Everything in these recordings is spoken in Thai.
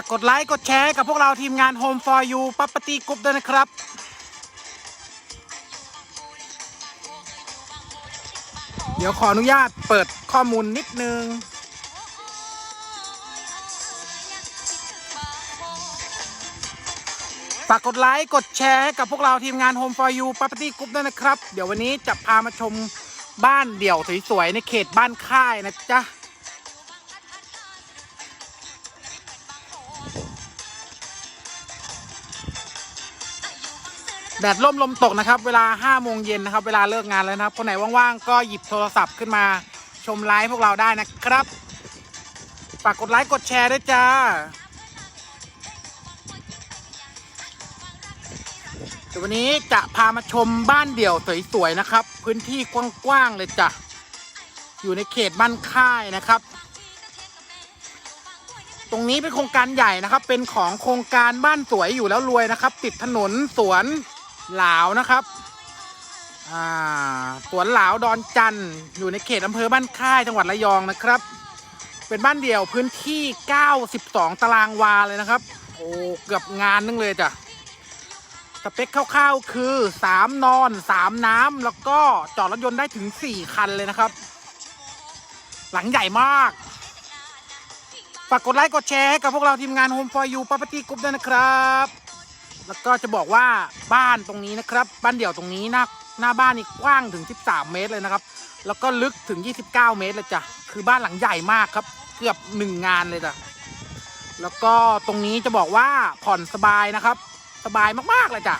ฝากกดไลค์ กดแชร์กับพวกเราทีมงาน Home for You ปั๊บปตีกรุ๊ปด้วยนะครับ เดี๋ยวขออนุญาตเปิดข้อมูลนิดนึง ฝากกดไลค์ กดแชร์กับพวกเราทีมงาน Home for You Property Group ด้วยนะครับ เดี๋ยววันนี้จะพามาชมบ้านเดี่ยวสวยๆในเขตบ้านค่ายนะจ๊ะ แดดร่มลมตกนะครับ เวลา5โมงเย็นนะครับ เวลาเลิกงานแล้วนะครับ คนไหนว่างๆ ก็หยิบโทรศัพท์ขึ้นมาชมไลฟ์พวกเราได้นะครับ ฝากกดไลค์กดแชร์ด้วยจ้า เดี๋ยววันนี้จะพามาชมบ้านเดี่ยวสวยๆนะครับ พื้นที่กว้างๆเลยจ้ะ อยู่ในเขตบ้านค่ายนะครับตรงนี้เป็นโครงการใหญ่นะครับ เป็นของโครงการบ้านสวยอยู่แล้วรวยนะครับ ติดถนนสวน หลาวนะครับสวนหลาวดอนจันทร์อยู่ในเขตอำเภอบ้านค่ายจังหวัดระยองนะครับ เป็นบ้านเดี่ยวพื้นที่ 92 ตารางวาเลยนะครับ โอ้เกือบงานนึงเลยจ้ะสเปคคร่าวๆคือ 3 นอน 3 น้ำแล้วก็จอดรถยนต์ได้ถึง 4 คันเลยนะครับ หลังใหญ่มาก ฝากกดไลค์กดแชร์ให้กับพวกเราทีมงาน Home for You Property Group ด้วยนะครับ แล้วก็จะบอกว่าบ้านตรงนี้นะครับ บ้านเดี่ยวตรงนี้หน้าหน้าบ้านนี่กว้างถึง 13 เมตรเลยนะครับ แล้วก็ลึกถึง 29 เมตรเลยจ้ะ คือบ้านหลังใหญ่มากครับ เกือบ1งานเลยจ้ะ แล้วก็ตรงนี้จะบอกว่าผ่อนสบายนะครับ สบายมากๆเลยจ้ะ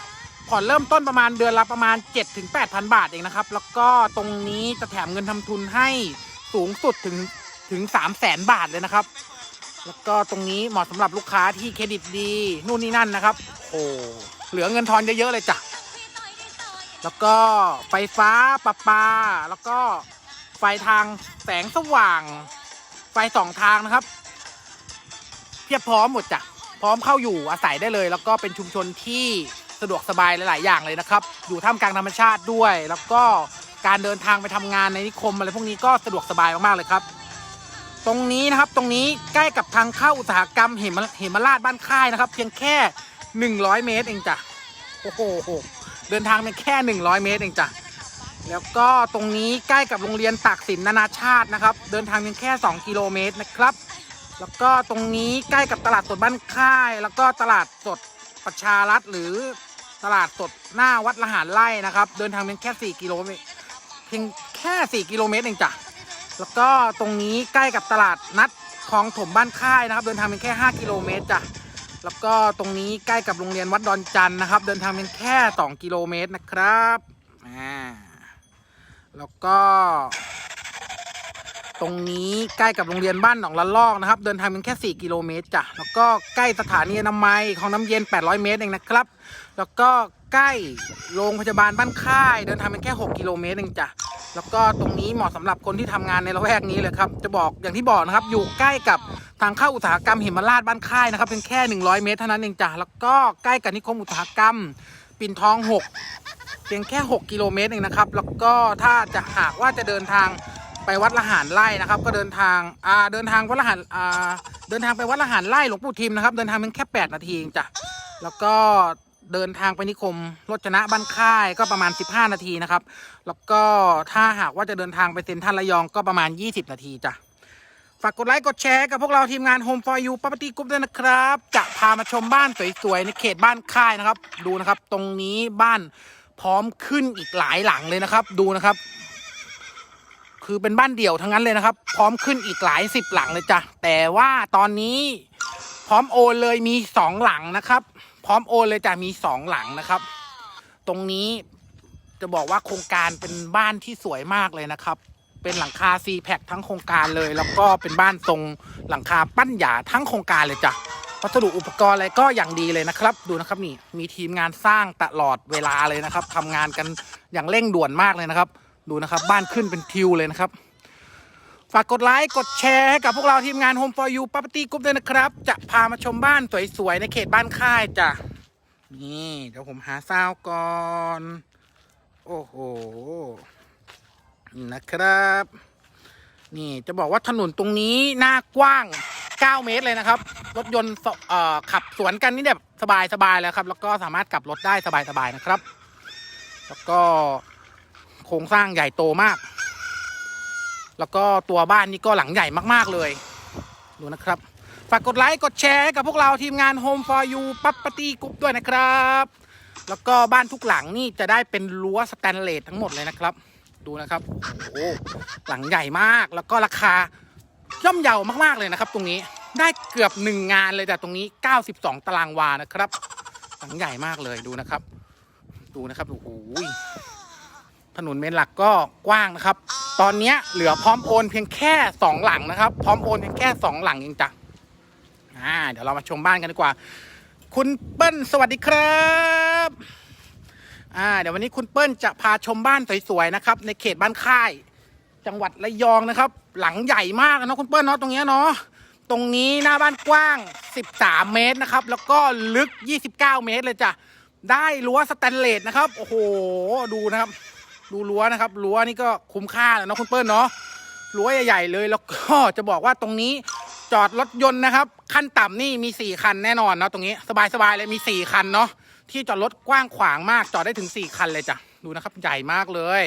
ผ่อนเริ่มต้นประมาณเดือนละประมาณ 7-8,000 บาทเองนะครับ แล้วก็ตรงนี้จะแถมเงินทำทุนให้สูงสุดถึงถึง 3 0 0แสนบาทเลยนะครับ แล้วก็ตรงนี้เหมาะสำหรับลูกค้าที่เครดิตดี นู่นนี่นั่นนะครับ โอ้เหลือเงินทอนเยอะๆเลยจ้ะแล้วก็ไฟฟ้าประปา แล้วก็ไฟทางแสงสว่าง ไฟสองทางนะครับ เพียบพร้อมหมดจ้ะพร้อมเข้าอยู่อาศัยได้เลย แล้วก็เป็นชุมชนที่สะดวกสบายหลาย ๆ อย่างเลยนะครับ อยู่ท่ามกลางธรรมชาติด้วย แล้วก็การเดินทางไปทำงานในนิคมอะไรพวกนี้ก็สะดวกสบายมาก ๆ เลยครับ ตรงนี้นะครับตรงนี้ใกล้กับทางเข้าอุตสาหกรรมเหมเหมราชบ้านค่ายนะครับ เพียงแค่ 100 เมตรเองจ้ะโอ้โหเดินทางเพียงแค่ 100 เมตรเองจ้ะแล้วก็ตรงนี้ใกล้กับโรงเรียนตากสินนานาชาตินะครับ เดินทางเพียงแค่ 2 กิโลเมตรนะครับ แล้วก็ตรงนี้ใกล้กับตลาดสดบ้านค่าย แล้วก็ตลาดสดประชารัฐหรือตลาดสดหน้าวัดละหารไร่นะครับ เดินทางเพียงแค่ 4 กิโลเมตรเพียงแค่ 4 กิโลเมตรเองจ้ะ แล้วก็ตรงนี้ใกล้กับตลาดนัดคลองถมบ้านค่ายนะครับ เดินทางเพียงแค่ 5 กิโลเมตรจ้ะแล้วก็ตรงนี้ใกล้กับโรงเรียนวัดดอนจันนะครับ เดินทางเพียงแค่ 2 กิโลเมตรนะครับอ่าแล้วก็ตรงนี้ใกล้กับโรงเรียนบ้านหนองละลอกนะครับ เดินทางเพียงแค่ 4 กิโลเมตรจ้ะแล้วก็ใกล้สถานีอนามัยของน้ำเย็น 800 เมตรเองนะครับ แล้วก็ ใกล้โรงพยาบาลบ้านค่าย เดินทางเพียงแค่ 6 กิโลเมตรเองจ้ะแล้วก็ตรงนี้เหมาะสำหรับคนที่ทำงานในละแวกนี้เลยครับจะบอกอย่างที่บอกนะครับ อยู่ใกล้กับทางเข้าอุตสาหกรรมหิมราชบ้านค่ายนะครับเพียงแค่ 100 เมตรเท่านั้นเองจ้ะแล้วก็ใกล้กับนิคมอุตสาหกรรม ปิ่นทอง 6 เพียงแค่ 6 กิโลเมตรเองนะครับ แล้วก็ถ้าจะหากว่าจะเดินทางไปวัดละหารไร่นะครับ ก็เดินทางอ่าเดินทางวัดละหารอ่าเดินทางไปวัดละหารไร่หลวงปู่ทิมนะครับ เดินทางเพียงแค่ 8 นาทีเองจ้ะแล้วก็ เดินทางไปนิคมรถชนะบ้านค่ายก็ประมาณ 15 นาทีนะครับ แล้วก็ถ้าหากว่าจะเดินทางไปเซ็นทรัลระยองก็ประมาณ 20 นาทีจ้ะ ฝากกดไลค์กดแชร์กับพวกเราทีมงาน Home for You Property Group ด้วยนะครับ จะพามาชมบ้านสวยๆในเขตบ้านค่ายนะครับ ดูนะครับตรงนี้บ้านพร้อมขึ้นอีกหลายหลังเลยนะครับ ดูนะครับ คือเป็นบ้านเดี่ยวทั้งนั้นเลยนะครับ พร้อมขึ้นอีกหลายสิบหลังเลยจ้ะแต่ว่าตอนนี้พร้อมโอนเลยมีสองหลังนะครับ พร้อมโอนเลยจ้ะมีสองหลังนะครับ ตรงนี้จะบอกว่าโครงการเป็นบ้านที่สวยมากเลยนะครับ เป็นหลังคาซีแพคทั้งโครงการเลย แล้วก็เป็นบ้านทรงหลังคาปั้นหยาทั้งโครงการเลยจ้ะวัสดุอุปกรณ์อะไรก็อย่างดีเลยนะครับ ดูนะครับนี่มีทีมงานสร้างตลอดเวลาเลยนะครับทำงานกันอย่างเร่งด่วนมากเลยนะครับ ดูนะครับ บ้านขึ้นเป็นทิวเลยนะครับ ฝากกดไลค์ กดแชร์ให้กับพวกเราทีมงาน Home for You Property Group ด้วยนะครับ จะพามาชมบ้านสวยๆ ในเขตบ้านค่ายจ้ะ นี่เดี๋ยวผมหาซาวก่อน โอ้โห นะครับ นี่จะบอกว่าถนนตรงนี้หน้ากว้าง 9 เมตรเลยนะครับ รถยนต์เอ่อขับสวนกันนี่แบบสบายสบายแล้วครับ แล้วก็สามารถกลับรถได้สบายสบายนะครับ แล้วก็โครงสร้างใหญ่โตมาก แล้วก็ตัวบ้านนี่ก็หลังใหญ่มากๆเลย ดูนะครับ ฝากกดไลค์กดแชร์ให้กับพวกเราทีมงาน Home for You ปั๊บปตีกรุ๊ปด้วยนะครับ แล้วก็บ้านทุกหลังนี่จะได้เป็นรั้วสแตนเลสทั้งหมดเลยนะครับ ดูนะครับโอ้หหลังใหญ่มากแล้วก็ราคาย่อมเยาวมากๆเลยนะครับ ตรงนี้ได้เกือบหนึ่งงานเลยแต่ตรงนี้ 92 ตารางวานะครับหลังใหญ่มากเลยดูนะครับ ดูนะครับโอ้โห ถนนเมนหลักก็กว้างนะครับ ตอนนี้เหลือพร้อมโอนเพียงแค่สองหลังนะครับ พร้อมโอนเพียงแค่สองหลังเองจ้ะอ่าเดี๋ยวเรามาชมบ้านกันดีกว่า คุณเปิ้ลสวัสดีครับอ่าเดี๋ยววันนี้คุณเปิ้ลจะพาชมบ้านสวยๆนะครับ ในเขตบ้านค่าย จังหวัดระยองนะครับ หลังใหญ่มากนะคุณเปิ้ลเนาะตรงเนี้ยเนาะตรงนี้หน้าบ้านกว้าง 13 เมตรนะครับ แล้วก็ลึก 29 เมตรเลยจ้ะได้รั้วสแตนเลสนะครับ โอ้โห ดูนะครับ ดูรั้วนะครับรั้วนี่ก็คุ้มค่าแล้วเนาะคุณเปิ้ลเนาะรั้วใหญ่ๆเลยแล้วก็จะบอกว่าตรงนี้จอดรถยนต์นะครับ ขั้นต่ำนี่มีสี่คันแน่นอนเนาะตรงนี้สบายๆเลยมีสี่คันเนาะที่จอดรถกว้างขวางมากจอดได้ถึงสี่คันเลยจ้ะดูนะครับใหญ่มากเลย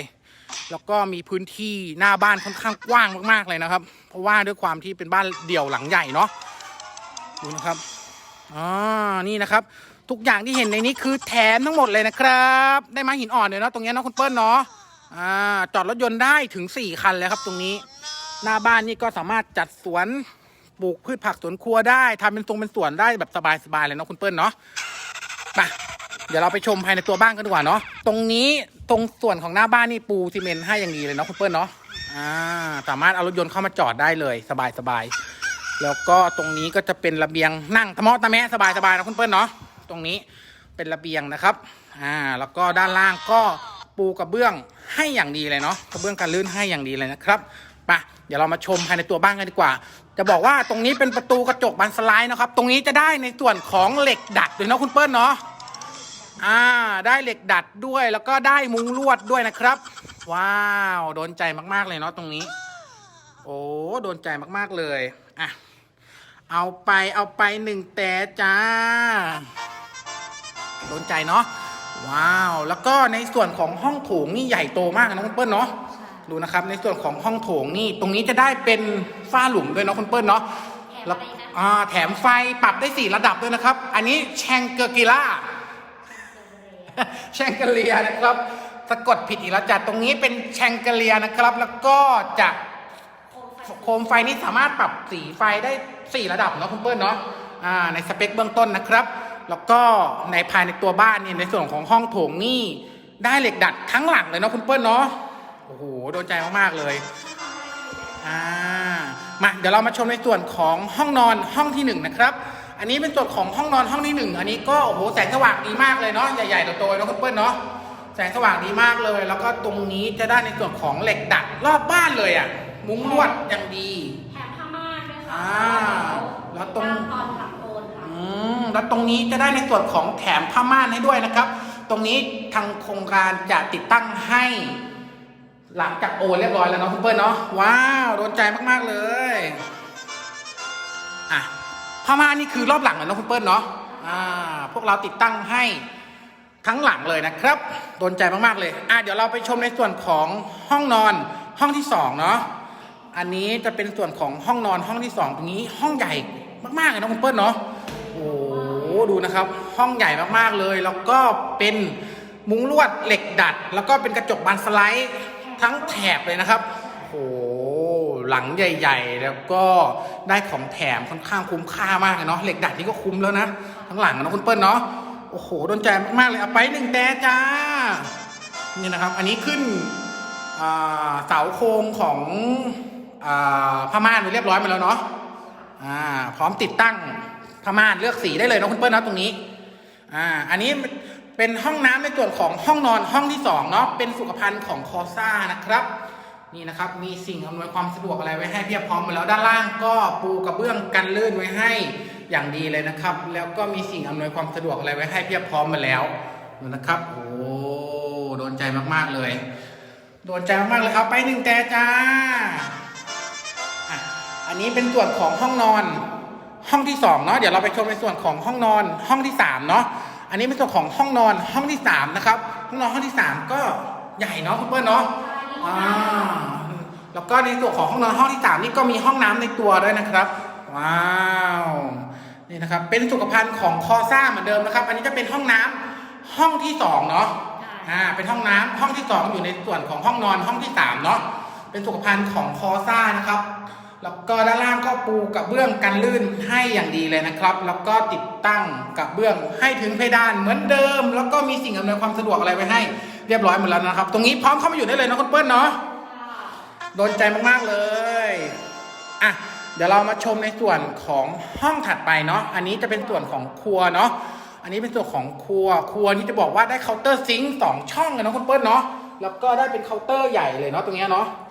แล้วก็มีพื้นที่หน้าบ้านค่อนข้างกว้างมากๆเลยนะครับ เพราะว่าด้วยความที่เป็นบ้านเดี่ยวหลังใหญ่เนาะดูนะครับอ่านี่นะครับ ทุกอย่างที่เห็นในนี้คือแถมทั้งหมดเลยนะครับ ได้ไม้หินอ่อนเลยเนาะตรงนี้เนาะคุณเปิ้ลเนาะอ่าจอดรถยนต์ได้ถึง 4 คันเลยครับตรงนี้ หน้าบ้านนี่ก็สามารถจัดสวนปลูกพืชผักสวนครัวได้ทำเป็นทรงเป็นสวนได้แบบสบายๆเลยเนาะคุณเปิ้ลเนาะไปเดี๋ยวเราไปชมภายในตัวบ้านกันดีกว่าเนาะตรงนี้ตรงส่วนของหน้าบ้านนี่ปูซีเมนต์ให้อย่างดีเลยเนาะคุณเปิ้ลเนาะอ่าสามารถเอารถยนต์เข้ามาจอดได้เลยสบายๆแล้วก็ตรงนี้ก็จะเป็นระเบียงนั่งทะเมาะตะแมะสบายๆนะคุณเปิ้ลเนาะ ตรงนี้เป็นระเบียงนะครับอ่าแล้วก็ด้านล่างก็ปูกระเบื้องให้อย่างดีเลยเนาะกระเบื้องกันลื่นให้อย่างดีเลยนะครับไปเดี๋ยวเรามาชมภายในตัวบ้านกันดีกว่า จะบอกว่าตรงนี้เป็นประตูกระจกบานสไลด์นะครับ ตรงนี้จะได้ในส่วนของเหล็กดัดด้วยเนาะคุณเปิ้ลเนาะอ่าได้เหล็กดัดด้วยแล้วก็ได้มุ้งลวดด้วยนะครับ ว้าวโดนใจมากๆเลยเนาะตรงนี้ โอ้โดนใจมากๆเลยอะเอาไปเอาไปหนึ่งแต่จ้า โดนใจเนาะว้าว แล้วก็ในส่วนของห้องโถงนี่ใหญ่โตมากนะคุณเปิ้ลเนาะดูนะครับในส่วนของห้องโถงนี่ตรงนี้จะได้เป็นฝ้าหลุมด้วยเนาะคุณเปิ้ลเนาะแล้วอ่าแถมไฟปรับได้สี่ระดับด้วยนะครับ อันนี้แชงเกอร์กิล่าแชงเกเลียนะครับสะกดผิดอีกแล้วจ้ะตรงนี้เป็นแชงเกเลียนะครับ แล้วก็จะโคมไฟนี่สามารถปรับสีไฟได้สี่ระดับเนาะคุณเปิ้ลเนาะอ่าในสเปคเบื้องต้นนะครับ แล้วก็ในภายในตัวบ้านนี่ในส่วนของห้องโถงนี่ได้เหล็กดัดทั้งหลังเลยเนาะคุณเปิ้ลเนาะโอ้โหโดนใจมากๆเลยอ่ามาเดี๋ยวเรามาชมในส่วนของห้องนอนห้องที่หนึ่งนะครับ อันนี้เป็นส่วนของห้องนอนห้องที่หนึ่งอันนี้ก็โอ้โหแสงสว่างดีมากเลยเนาะใหญ่ๆโตๆเนาะคุณเปิ้ลเนาะแสงสว่างดีมากเลย แล้วก็ตรงนี้จะได้ในส่วนของเหล็กดัดรอบบ้านเลยอะมุ้งลวดอย่างดีแถมผ้าม่านด้วยค่ะอ่าแล้วตรงตอนหลังโอนค่ะอื มแล้วตรงนี้จะได้ในส่วนของแถมผ้าม่านให้ด้วยนะครับ ตรงนี้ทางโครงการจะติดตั้งให้ หลังจากโอนเรียบร้อยแล้วเนาะคุณเปิ้ลเนาะว้าวโดนใจมากๆเลยอะผ้าม่านนี่คือรอบหลังเลยเนาะคุณเปิ้ลเนาะอ่าพวกเราติดตั้งให้ทั้งหลังเลยนะครับโดนใจมากๆเลยอะเดี๋ยวเราไปชมในส่วนของห้องนอนห้องที่สองเนาะอันนี้จะเป็นส่วนของห้องนอนห้องที่สองตรงนี้ห้องใหญ่มากๆเลยเนาะคุณเปิ้ลเนาะ ดูนะครับ ห้องใหญ่มากๆเลย แล้วก็เป็นมุ้งลวดเหล็กดัด แล้วก็เป็นกระจกบานสไลด์ทั้งแถบเลยนะครับโอ้หลังใหญ่ ๆ แล้วก็ได้ของแถมค่อนข้างคุ้มค่ามากเลยเนาะเหล็กดัดนี่ก็คุ้มแล้วนะทั้งหลังนะคุณเปิ้ลเนาะโอ้โหโดนใจมากๆเลยเอาไปหนึ่งแต่จ้านี่นะครับ อันนี้ขึ้นเสาโครงของอผ้าม่านไปเรียบร้อยมาแล้วเนาะพร้อมติดตั้ง ผ้าม่านเลือกสีได้เลยนะคุณเปิ้ลนะตรงนี้อ่าอันนี้เป็นห้องน้ำในส่วนของห้องนอนห้องที่สองเนาะเป็นสุขภัณฑ์ของคอซ่านะครับนี่นะครับมีสิ่งอำนวยความสะดวกอะไรไว้ให้เพียบพร้อมหมดแล้วด้านล่างก็ปูกระเบื้องกันลื่นไว้ให้อย่างดีเลยนะครับ แล้วก็มีสิ่งอำนวยความสะดวกอะไรไว้ให้เพียบพร้อมมาแล้วนะครับโอ้โดนใจมากๆเลยโดนใจมากๆเลยเอาไปหนึ่งแต่จ้าอะอันนี้เป็นส่วนของห้องนอน ห้องที่สองเนาะเดี๋ยวเราไปชมในส่วนของห้องนอนห้องที่สามเนาะอันนี้เป็นส่วนของห้องนอนห้องที่สามนะครับห้องนอนห้องที่สามก็ใหญ่เนาะคุณเปิ้ลเนาะอ่าแล้วก็ในส่วนของห้องนอนห้องที่สามนี่ก็มีห้องน้ำในตัวด้วยนะครับ ว้าวนี่นะครับเป็นสุขภัณฑ์ของคอซ่าเหมือนเดิมนะครับ อันนี้จะเป็นห้องน้ำห้องที่สองเนาะอ่าเป็นห้องน้ำห้องที่สองอยู่ในส่วนของห้องนอนห้องที่สามเนาะเป็นสุขภัณฑ์ของคอซ่านะครับ แล้วก็ด้านล่างก็ปูกับเบื้องกันลื่นให้อย่างดีเลยนะครับ แล้วก็ติดตั้งกับเบื้องให้ถึงเพดานเหมือนเดิม แล้วก็มีสิ่งอำนวยความสะดวกอะไรไว้ให้ เรียบร้อยหมดแล้วนะครับ ตรงนี้พร้อมเข้ามาอยู่ได้เลยนะคุณเปิ้ลเนาะโดนใจมากๆเลยอะเดี๋ยวเรามาชมในส่วนของห้องถัดไปเนาะอันนี้จะเป็นส่วนของครัวเนาะอันนี้เป็นส่วนของครัวครัวนี่จะบอกว่าได้เคาน์เตอร์ซิงค์สองช่องเลยเนาะคุณเปิ้ลเนาะแล้วก็ได้เป็นเคาน์เตอร์ใหญ่เลยเนาะตรงเนี้ยเนาะค่ะอ่า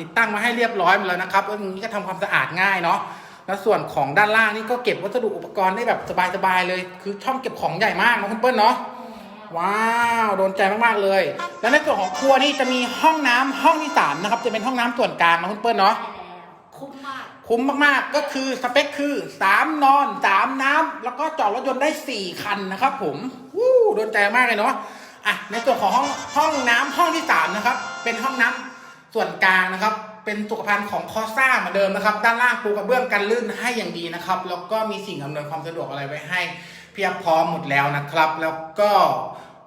ติดตั้งมาให้เรียบร้อยหมดแล้วนะครับแล้วตรงนี้ก็ทำความสะอาดง่ายเนาะแล้วส่วนของด้านล่างนี่ก็เก็บวัสดุอุปกรณ์ได้แบบสบายๆเลย คือช่องเก็บของใหญ่มากเนาะคุณเปิ้ลเนาะว้าวโดนใจมากๆเลย แล้วในส่วนของครัวนี่จะมีห้องน้ำห้องที่สามนะครับ จะเป็นห้องน้ำส่วนกลางนะคุณเปิ้ลเนาะได้แล้วคุ้มมากคุ้มมากๆก็คือสเปคคือ3นอน3น้ำแล้วก็จอดรถยนต์ได้4คันนะครับ ผมวู้โดนใจมากเลยเนาะอะในส่วนของห้องห้องน้ำห้องที่3นะครับ เป็นห้องน้ำ ส่วนกลางนะครับ เป็นสุขภัณฑ์ของคอซ่าเหมือนเดิมนะครับ ด้านล่างปูกระเบื้องกันลื่นให้อย่างดีนะครับ แล้วก็มีสิ่งอำนวยความสะดวกอะไรไว้ให้เพียบพร้อมหมดแล้วนะครับ แล้วก็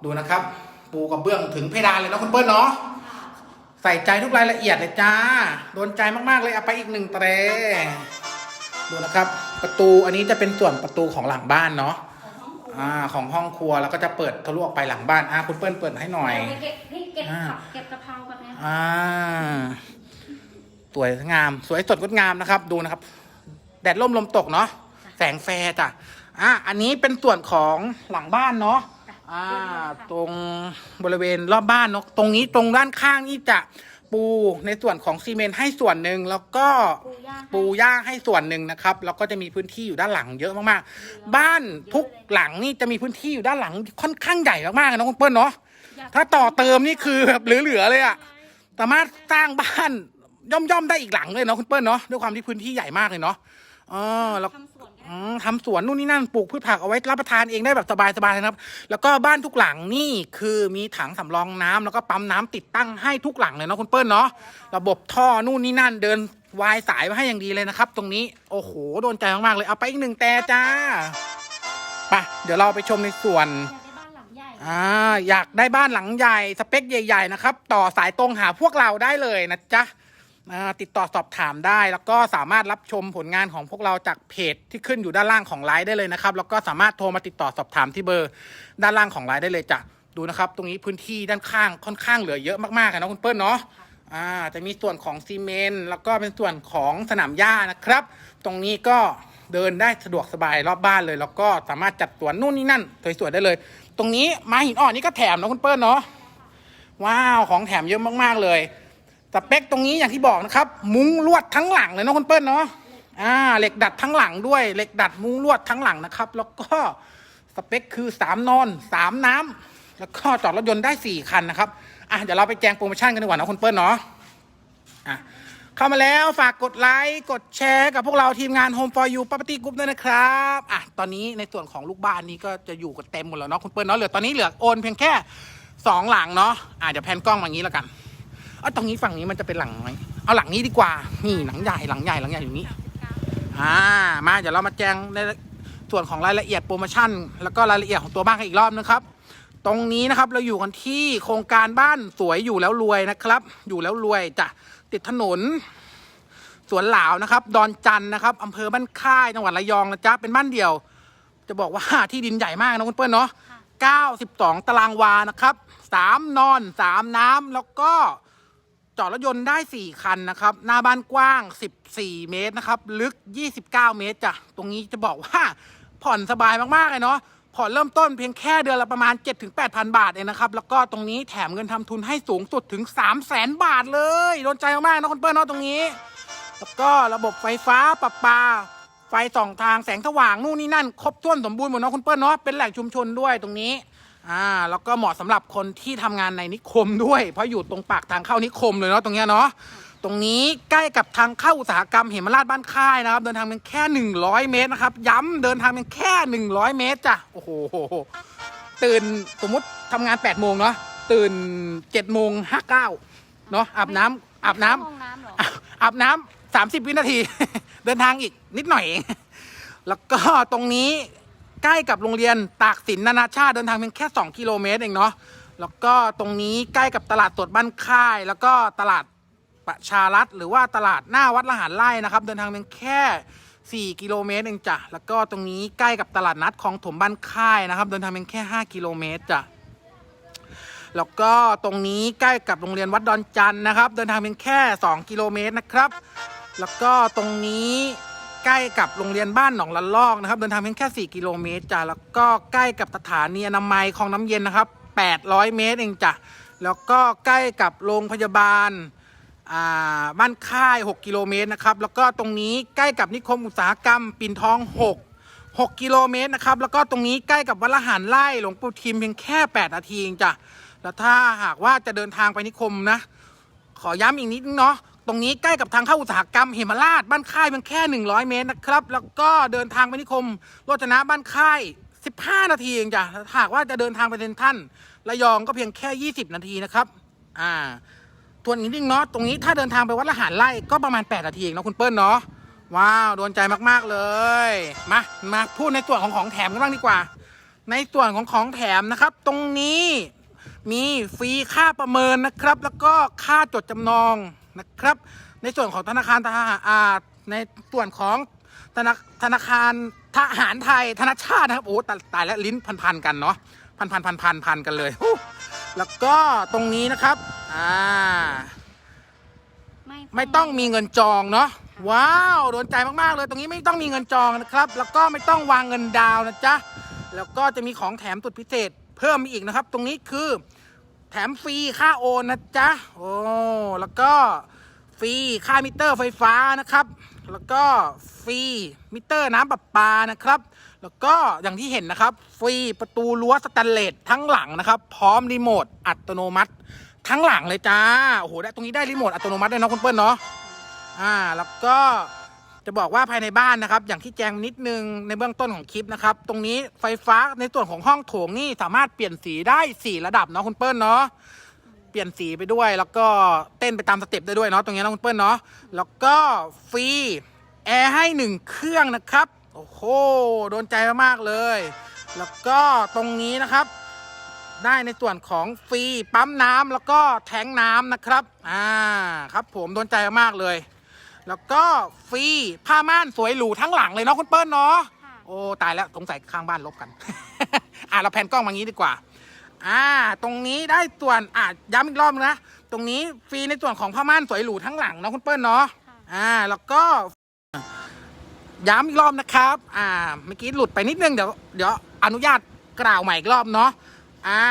ดูนะครับ ปูกระเบื้องถึงเพดานเลยนะคุณเปิ้ลเนาะใส่ใจทุกรายละเอียดเลยจ้าโดนใจมากๆเลยเอาไปอีกหนึ่งเตรดูนะครับ ประตูอันนี้จะเป็นส่วนประตูของหลังบ้านเนาะของห้องครัวอ่าของห้องครัวแล้วก็จะเปิดทะลุออกไปหลังบ้านอ่าคุณเปิ้ลเปิดให้หน่อยเก็บนี่เก็บอ่าผักเก็บกะเพราแบบเนี้ยอ่าสวยงาม สวยสดงดงามนะครับ ดูนะครับ แดดร่มลมตกเนาะแสงแฟร์จ้ะอะอันนี้เป็นส่วนของหลังบ้านเนาะอ่า ตรงบริเวณรอบบ้านเนาะตรงนี้ตรงด้านข้างนี่จะปูในส่วนของซีเมนต์ให้ส่วนหนึ่งแล้วก็ปูย่างปูย่างให้ส่วนหนึ่งนะครับ แล้วก็จะมีพื้นที่อยู่ด้านหลังเยอะมากๆ บ้านทุกหลังนี่จะมีพื้นที่อยู่ด้านหลังค่อนข้างใหญ่มากๆนะคุณเปิ้ลเนาะ ถ้าต่อเติมนี่คือแบบเหลือๆเลยอะสามารถสร้างบ้านย่อมๆได้อีกหลังเลยเนาะคุณเปิ้ลเนาะด้วยความที่พื้นที่ใหญ่มากเลยเนาะเออแล้วทำสวนก็อืได้มทำสวนนู่นนี่นั่นปลูกพืชผักเอาไว้รับประทานเองได้แบบสบายๆนะครับ แล้วก็บ้านทุกหลังนี่คือมีถังสำรองน้ำแล้วก็ปั๊มน้ำติดตั้งให้ทุกหลังเลยเนาะคุณเปิ้ลเนาะระบบท่อนู่นนี่นั่นเดินวายสายมาให้อย่างดีเลยนะครับ ตรงนี้โอ้โหโดนใจมากๆเลยเอาไปอีกหนึ่งแต่จ้าไปเดี๋ยวเราไปชมในส่วนอ อ่าอยากได้บ้านหลังใหญ่สเปคใหญ่ ๆ นะครับ ต่อสายตรงหาพวกเราได้เลยนะจ๊ะติดต่อสอบถามได้ แล้วก็สามารถรับชมผลงานของพวกเราจากเพจที่ขึ้นอยู่ด้านล่างของไลฟ์ได้เลยนะครับ แล้วก็สามารถโทรมาติดต่อสอบถามที่เบอร์ด้านล่างของไลฟ์ได้เลยจ้ะดูนะครับ ตรงนี้พื้นที่ด้านข้างค่อนข้างเหลือเยอะมากๆนะคุณเปิ้ลเนาะอ่าจะมีส่วนของซีเมนต์แล้วก็เป็นส่วนของสนามหญ้านะครับ ตรงนี้ก็เดินได้สะดวกสบายรอบบ้านเลย แล้วก็สามารถจัดสวนนู่นนี่นั่นสวยๆได้เลย ตรงนี้ไม้หินอ่อนนี่ก็แถมนะคุณเปิ้ลเนาะว้าวของแถมเยอะมากๆเลยสเปคตรงนี้อย่างที่บอกนะครับ มุ้งลวดทั้งหลังเลยนะคุณเปิ้ลเนาะอ่าเหล็กดัดทั้งหลังด้วยเหล็กดัดมุ้งลวดทั้งหลังนะครับ แล้วก็สเปคคือสามนอนสามน้ำแล้วก็จอดรถยนต์ได้สี่คันนะครับอะเดี๋ยวเราไปแจ้งโปรโมชั่นกันดีกว่านะคุณเปิ้ลเนาะอะ เข้ามาแล้วฝากกดไลค์กดแชร์กับพวกเราทีมงาน Home for You Property Group ด้วยนะครับอะตอนนี้ในส่วนของลูกบ้านนี้ก็จะอยู่กันเต็มหมดแล้วเนาะคุณเปิ้ลเนาะเหลือตอนนี้เหลือโอนเพียงแค่สองหลังเนาะอะเดี๋ยวแพนกล้องมาอย่างนี้แล้วกันเอ้ตรงนี้ฝั่งนี้มันจะเป็นหลังไหมเอาหลังนี้ดีกว่านี่หลังใหญ่หลังใหญ่หลังใหญ่อยู่นี้อ่ามาเดี๋ยวเรามาแจ้งในส่วนของรายละเอียดโปรโมชั่น แล้วก็รายละเอียดของตัวบ้านกันอีกรอบนะครับ ตรงนี้นะครับเราอยู่กันที่โครงการบ้านสวยอยู่แล้วรวยนะครับ อยู่แล้วรวยจ้ะ ติดถนน สวนหลาวนะครับ ดอนจันทร์นะครับอำเภอบ้านค่ายจังหวัดระยองนะจ๊ะเป็นบ้านเดี่ยว จะบอกว่าที่ดินใหญ่มากนะคุณเปิ้ลเนาะ92 ตารางวานะครับ 3 นอน 3 น้ำแล้วก็จอดรถยนต์ได้ 4 คันนะครับ หน้าบ้านกว้าง 14 เมตรนะครับ ลึก 29 เมตรจ้ะ ตรงนี้จะบอกว่าผ่อนสบายมาก ๆ เลยเนาะ ผ่อนเริ่มต้นเพียงแค่เดือนละประมาณ 7-8,000 บาทเองนะครับ แล้วก็ตรงนี้แถมเงินทำทุนให้สูงสุดถึง 300,000บาทเลยโดนใจมากๆนะคุณเปิ้ลเนาะตรงนี้ แล้วก็ระบบไฟฟ้าประปา ไฟสองทางแสงสว่างนู่นนี่นั่น ครบถ้วนสมบูรณ์หมดเนาะคุณเปิ้ลเนาะเป็นแหล่งชุมชนด้วยตรงนี้อ่าแล้วก็เหมาะสำหรับคนที่ทำงานในนิคมด้วย เพราะอยู่ตรงปากทางเข้านิคมเลยเนาะตรงเนี้ยเนาะ ตรงนี้ใกล้กับทางเข้าอุตสาหกรรมเหมราชบ้านค่ายนะครับ เดินทางเพียงแค่ 100 เมตรนะครับ ย้ำเดินทางเพียงแค่ 100 เมตรจ้ะโอ้โหตื่นสมมติทำงาน8โมงเนาะตื่น7โมง59เนาะอาบน้ำอาบน้ำห้องน้ำเหรออาบอาบน้ำสามสิบวินาที เดินทางอีกนิดหน่อยเองแล้วก็ตรงนี้ใกล้กับโรงเรียนตากสินนานาชาติเดินทางเพียงแค่ 2 กิโลเมตรเองเนาะแล้วก็ตรงนี้ใกล้กับตลาดสดบ้านค่าย แล้วก็ตลาด ประชารัฐหรือว่าตลาดหน้าวัดละหารไร่นะครับ เดินทางเพียงแค่ 4 กิโลเมตรเองจ้ะแล้วก็ตรงนี้ใกล้กับตลาดนัดคลองถมบ้านค่ายนะครับ เดินทางเพียงแค่ 5 กิโลเมตรจ้ะแล้วก็ตรงนี้ใกล้กับโรงเรียนวัดดอนจันนะครับ เดินทางเพียงแค่ 2 กิโลเมตรนะครับ แล้วก็ตรงนี้ใกล้กับโรงเรียนบ้านหนองละลอกนะครับ เดินทางเพียงแค่ 4 กิโลเมตรจ้ะแล้วก็ใกล้กับสถานีอนามัยคลองน้ำเย็นนะครับ 800 เมตรเองจ้ะแล้วก็ใกล้กับโรงพยาบาล บ้านค่าย 6 กิโลเมตรนะครับ แล้วก็ตรงนี้ใกล้กับนิคมอุตสาหกรรม ปิ่นทอง 6 6 กิโลเมตรนะครับ แล้วก็ตรงนี้ใกล้กับวัดละหารไร่หลวงปู่ทิมเพียงแค่ 8 นาทีเองจ้ะ แล้วถ้าหากว่าจะเดินทางไปนิคมนะ ขอย้ำอีกนิดนึงเนาะ ตรงนี้ใกล้กับทางเข้าอุตสาหกรรมเหมราชบ้านค่ายเพียงแค่ 100 เมตรนะครับ แล้วก็เดินทางไปนิคมโรจนะบ้านค่าย 15 นาทีเองจ้ะถ้าหากว่าจะเดินทางไปเซนทันระยองก็เพียงแค่ 20 นาทีนะครับ อ่า ทวนอีกนิงเนาะตรงนี้ถ้าเดินทางไปวัดละหารไร่ก็ประมาณ 8 นาทีเองเนาะคุณเปิ้ลเนาะว้าวโดนใจมากๆเลยมามาพูดในส่วนของของแถมกันบ้างดีกว่า ในส่วนของของแถมนะครับ ตรงนี้มีฟรีค่าประเมินนะครับ แล้วก็ค่าจดจำนองนะครับ ในส่วนของธนาคารทหารอ่าในส่วนของธนาธนาคารทหารไทยธนาชาตินะครับโอ้ตายตายแล้วลิ้นพันๆกันเนาะ พันพันพันพันพันกันเลยฮู้แล้วก็ตรงนี้นะครับ อ่า ไม่ต้องมีเงินจองเนาะว้าวโดนใจมากๆเลย ตรงนี้ไม่ต้องมีเงินจองนะครับ แล้วก็ไม่ต้องวางเงินดาวน์นะจ๊ะแล้วก็จะมีของแถมสุดพิเศษ เพิ่มมาอีกนะครับ ตรงนี้คือแถมฟรีค่าโอนนะจ๊ะโอ้แล้วก็ฟรีค่ามิเตอร์ไฟฟ้านะครับ แล้วก็ฟรีมิเตอร์น้ำประปานะครับ แล้วก็อย่างที่เห็นนะครับ ฟรีประตูรั้วสแตนเลสทั้งหลังนะครับ พร้อมรีโมทอัตโนมัติ ทั้งหลังเลยจ้าโอ้โหได้ตรงนี้ได้รีโมทอัตโนมัติด้วยเนาะคุณเปิ้ลเนาะอ่าแล้วก็จะบอกว่าภายในบ้านนะครับ อย่างที่แจ้งนิดนึงในเบื้องต้นของคลิปนะครับ ตรงนี้ไฟฟ้าในส่วนของห้องโถงนี่สามารถเปลี่ยนสีได้สี่ระดับเนาะคุณเปิ้ลเนาะเปลี่ยนสีไปด้วย แล้วก็เต้นไปตามสเต็ปได้ด้วยเนาะตรงนี้นะคุณเปิ้ลเนาะแล้วก็ฟรีแอร์ให้หนึ่งเครื่องนะครับ โอ้โหโดนใจมากๆเลย แล้วก็ตรงนี้นะครับ ได้ในส่วนของฟรีปั๊มน้ำแล้วก็แทงน้ำนะครับอ่าครับผมโดนใจมากเลย แล้วก็ฟรีผ้าม่านสวยหรูทั้งหลังเลยเนาะคุณเปิ้ลเนาะค่ะโอ้ตายแล้วสงสัยข้างบ้านลบกัน อ่าเราแพนกล้องมางี้ดีกว่าอ่า ตรงนี้ได้ส่วนอ่าย้ำอีกรอบนะ ตรงนี้ฟรีในส่วนของผ้าม่านสวยหรูทั้งหลังเนาะคุณเปิ้ลเนาะ อ่า แล้วก็ ย้ำอีกรอบนะครับ อ่า เมื่อกี้หลุดไปนิดนึง เดี๋ยว เดี๋ยวอนุญาตกล่าวใหม่อีกรอบเนาะ อ่า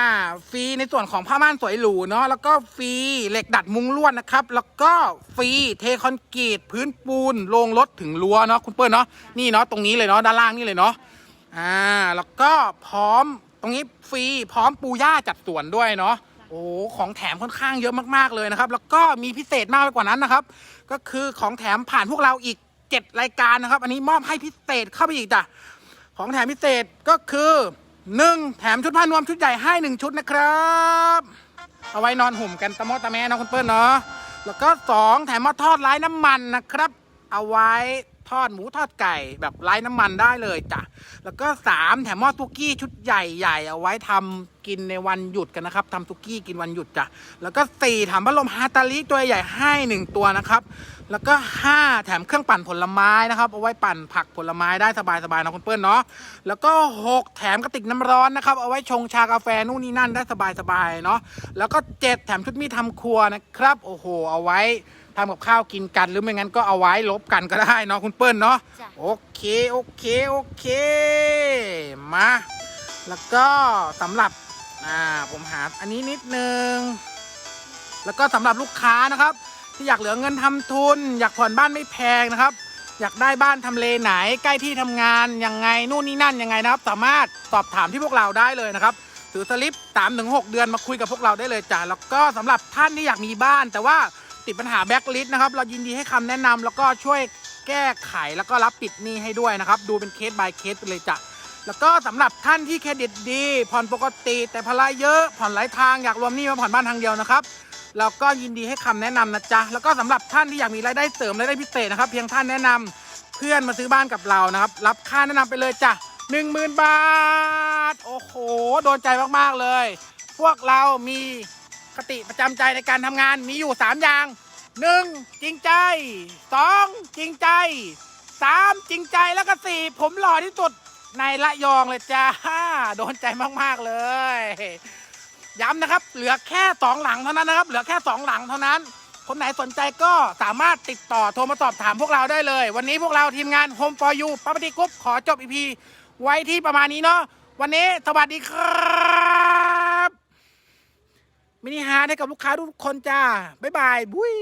ฟรีในส่วนของผ้าม่านสวยหรูเนาะ แล้วก็ฟรีเหล็กดัดมุงลวดนะครับ แล้วก็ฟรีเทคอนกรีตพื้นปูนลงรถถึงรั้วเนาะคุณเปิ้ลเนาะ นี่เนาะตรงนี้เลยเนาะด้านล่างนี่เลยเนาะ อ่า แล้วก็พร้อมตรงนี้ฟรีพร้อมปูหญ้าจัดสวนด้วยเนาะ โอ้ของแถมค่อนข้างเยอะมากๆเลยนะครับ แล้วก็มีพิเศษมากไปกว่านั้นนะครับ ก็คือของแถมผ่านพวกเราอีก เจ็ดรายการนะครับ อันนี้มอบให้พิเศษเข้าไปอีกจ้ะของแถมพิเศษก็คือหนึ่งแถมชุดผ้านวมชุดใหญ่ให้หนึ่งชุดนะครับ เอาไว้นอนห่มกันตะมอตะแม่นะคุณเปิ้ลเนาะแล้วก็สองแถมหมาทอดไร้น้ำมันนะครับ เอาไว้ ทอดหมูทอดไก่แบบไร้น้ำมันได้เลยจ้ะ แล้วก็สามแถมหม้อตุกี้ชุดใหญ่ๆเอาไว้ทำกินในวันหยุดกันนะครับทำตุกี้กินวันหยุดจ้ะ แล้วก็สี่แถมพัดลมฮาตาลิตัวใหญ่ให้หนึ่งตัวนะครับ แล้วก็ห้าแถมเครื่องปั่นผลไม้นะครับเอาไว้ปั่นผักผลไม้ได้สบายๆนะคุณเปิ้ลเนาะ แล้วก็หกแถมกระติกน้ำร้อนนะครับเอาไว้ชงชากาแฟนู่นนี่นั่นได้สบายๆเนาะ แล้วก็เจ็ดแถมชุดมีดทำครัวนะครับ โอ้โห เอาไว้ ทำกับข้าวกินกัน หรือไม่งั้นก็เอาไว้ลบกันก็ได้เนาะคุณเปิ้ลเนาะจ้ะ โอเคโอเคโอเคมาแล้วก็สำหรับอ่าผมหาอันนี้นิดนึง แล้วก็สำหรับลูกค้านะครับ ที่อยากเหลือเงินทำทุน อยากผ่อนบ้านไม่แพงนะครับ อยากได้บ้านทำเลไหนใกล้ที่ทำงานยังไงนู่นนี่นั่นยังไงนะครับ สามารถสอบถามที่พวกเราได้เลยนะครับถือสลิป3-6 เดือนมาคุยกับพวกเราได้เลยจ้ะแล้วก็สำหรับท่านที่อยากมีบ้าน แต่ว่า ติดปัญหาแบ็กลิสต์นะครับ เรายินดีให้คำแนะนำแล้วก็ช่วยแก้ไขแล้วก็รับปิดหนี้ให้ด้วยนะครับ ดูเป็นเคส by เคสไปเลยจ้ะแล้วก็สำหรับท่านที่เครดิตดี ผ่อนปกติ แต่ภาระเยอะผ่อนหลายทางอยากรวมหนี้มาผ่อนบ้านทางเดียวนะครับแล้วก็ยินดีให้คำแนะนำนะจ๊ะแล้วก็สำหรับท่านที่อยากมีรายได้เสริมรายได้พิเศษนะครับ เพียงท่านแนะนำเพื่อนมาซื้อบ้านกับเรานะครับ รับค่าแนะนำไปเลยจ้ะหนึ่งหมื่นบาท โอ้โห โดนใจมาก ๆ เลย พวกเรามี คติประจำใจในการทำงานมีอยู่ 3 อย่าง 1. จริงใจ 2. จริงใจ 3. จริงใจแล้วก็ 4 ผมหล่อที่สุดในละยองเลยจ้าโดนใจมากๆเลย ย้ำนะครับ เหลือแค่สองหลังเท่านั้นนะครับ เหลือแค่สองหลังเท่านั้น คนไหนสนใจก็สามารถติดต่อโทรมาสอบถามพวกเราได้เลย วันนี้พวกเราทีมงาน Home for You ปั๊ปติกรุ๊ปขอจบอีพีไว้ที่ประมาณนี้เนาะวันนี้สวัสดีครับ มินิฮาร์ทให้กับลูกค้าทุกคนจ้า บ๊ายบายบุ้ย